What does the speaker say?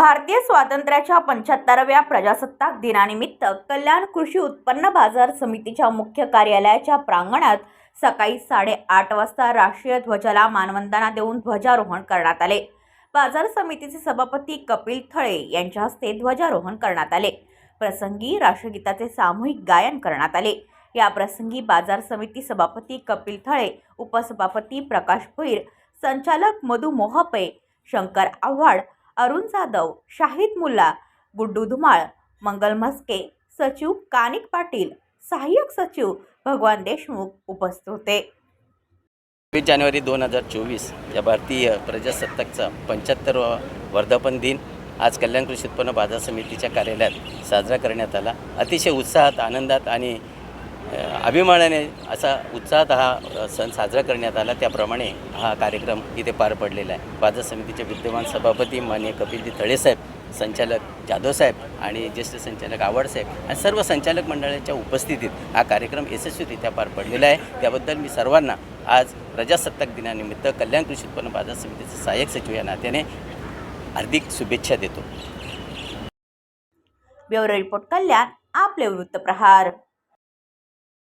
भारतीय स्वातंत्र्याच्या पंच्याहत्तराव्या प्रजासत्ताक दिनानिमित्त कल्याण कृषी उत्पन्न बाजार समितीच्या मुख्य कार्यालयाच्या प्रांगणात सकाळी साडेआठ वाजता राष्ट्रीय ध्वजाला मानवंदना देऊन ध्वजारोहण करण्यात आले. बाजार समितीचे सभापती कपिल थळे यांच्या हस्ते ध्वजारोहण करण्यात आले. प्रसंगी राष्ट्रगीताचे सामूहिक गायन करण्यात आले. या प्रसंगी बाजार समिती सभापती कपिल थळे उपसभापती प्रकाश भोईर संचालक मधु मोहपे शंकर आव्हाड अरुण जाधव शाहिद मुल्ला गुड्डू धुमाळ मंगल म्हस्के सचिव कानिक पाटील सहाय्यक सचिव भगवान देशमुख उपस्थित होते. वीस जानेवारी दोन हजार चोवीस या भारतीय प्रजासत्ताकचा पंच्याहत्तर वर्धापन दिन आज कल्याण कृषी उत्पन्न बाजार समितीच्या कार्यालयात साजरा करण्यात आला. अतिशय उत्साहात आनंदात आणि अभिमानाने असा उत्साहात हा सण साजरा करण्यात आला. त्याप्रमाणे हा कार्यक्रम इथे पार पडलेला आहे. बाजार समितीचे विद्यमान सभापती माननीय कपिलजी तळेसाहेब संचालक जाधवसाहेब आणि ज्येष्ठ संचालक आवडसाहेब आणि सर्व संचालक मंडळाच्या उपस्थितीत हा कार्यक्रम यशस्वीरित्या पार पडलेला आहे. त्याबद्दल मी सर्वांना आज प्रजासत्ताक दिनानिमित्त कल्याण कृषी उत्पन्न बाजार समितीचे सहाय्यक सचिव या नात्याने हार्दिक शुभेच्छा देतो. ब्युरो रिपोर्ट कल्याण आपले वृत्तप्रहार